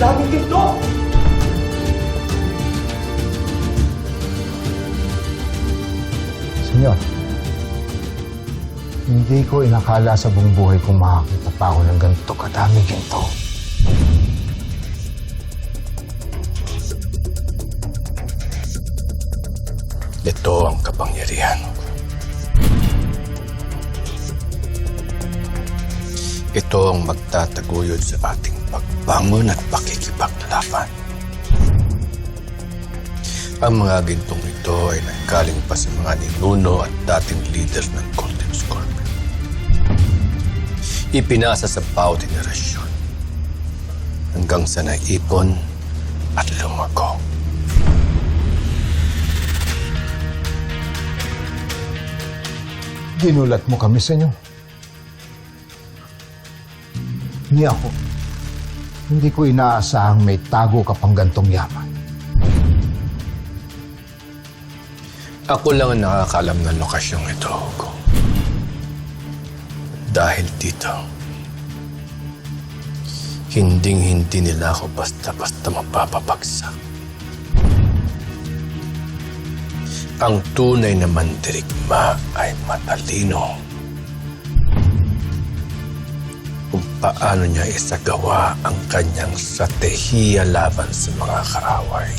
daming ginto! Senyor, hindi ko inakala sa buong buhay kong makakita pa ako ng ganito kadami ginto. Ito ang kapangyarihan ko. Ito ang magtataguyod sa ating pagbangon at pakikipaglaban. Ang mga gintong ito ay nanggaling pa sa mga ninuno at dating leader ng Golden Scorpion. Ipinasa sa bawat henerasyon hanggang sa naipon at lumago. Ginulat mo kami, senyor. Ni ako, hindi ko inaasahang may tago ka pang gantong yaman. Ako lang ang nakakalam ng lokasyong ito, Hugo. Dahil dito, hinding-hindi nila ako basta-basta mapapabagsak. Ang tunay na mandirigma ay matalino. Kung paano niya isagawa ang kanyang stratehiya laban sa mga kaaway.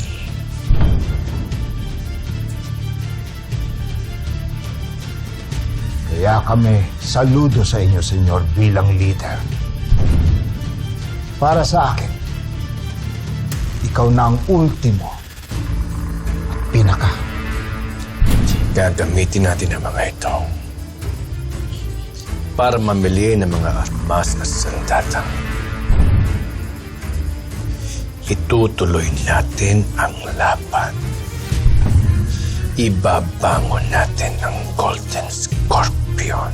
Kaya kami saludo sa inyo, senyor, bilang leader. Para sa akin, ikaw na ang ultimo at pinaka. Gagamitin natin ang mga ito para mamili ng mga armas at sandata. Itutuloy natin ang laban. Ibabangon natin ang Golden Scorpion.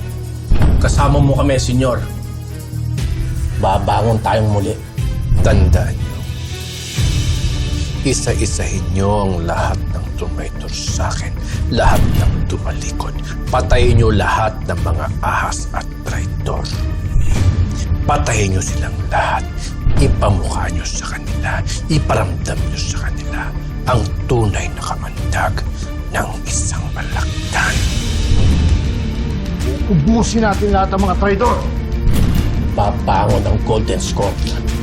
Kasama mo kami, senyor. Babangon tayong muli. Tandaan isa-isahin niyo ang lahat ng traitor sa akin, lahat ng tumalikod. Patayin niyo lahat ng mga ahas at traitor. Patayin niyo silang lahat. Ipamukha niyo sa kanila, iparamdam niyo sa kanila ang tunay na kamandag ng isang malakdan. Ubusin natin lahat ng mga traidor. Babangon ang Golden Scorpion.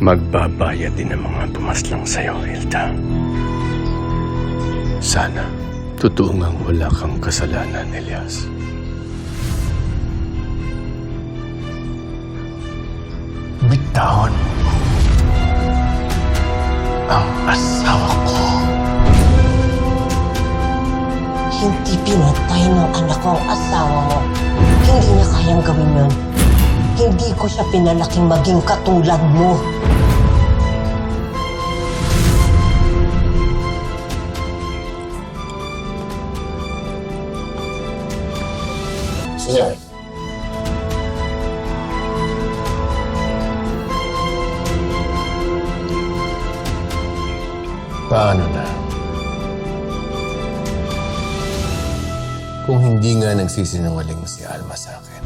Magbabayad din ang mga pumaslang sa'yo, Hilda. Sana, totoo ngang wala kang kasalanan, Elias. Bitawan mo ang asawa ko. Hindi pinatay ng anak ko ang asawa mo. Hindi niya kayang gawin yun. Hindi ko siya pinalaking maging katulad mo. Senyor. Paano? Kung hindi nga nagsisinungaling si Alma sa akin.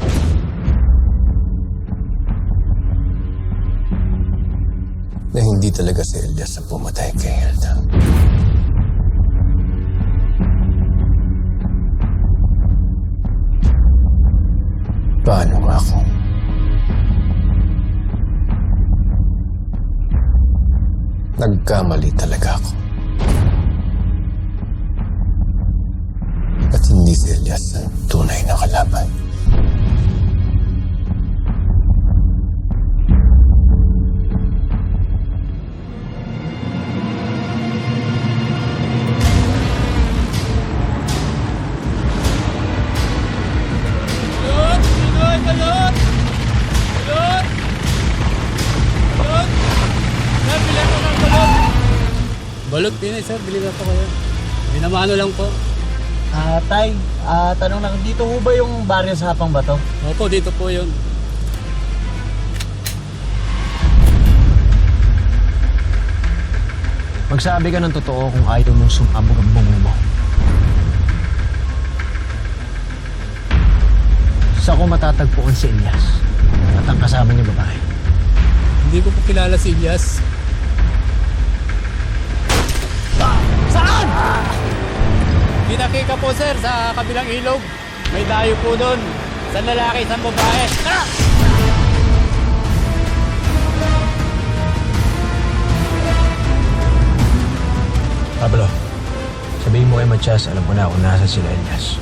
Na hindi talaga si Elias ang pumatay kay Hilda. Paano nga ako? Nagkamali talaga ako. At hindi si Elias ang tunay na kalaban. Balot din eh, sir. Bili na po kayo. Binamano lang po. Ah, Tay, ah, tanong lang, dito ho ba yung baryo sa Hapang Bato? Opo, dito po yun. Magsabi ka ng totoo kung ayaw mong sumabog ang bungo mo. Sa ko matatagpuan si Elias at ang kasama niya babae. Hindi ko po kilala si Ilyas. Pinakita po sir sa kabilang ilog. May dayo po doon. Sa lalaki, sa babae. Ah! Pablo, sabihin mo kay Matias, alam ko na kung nasa sila Elias.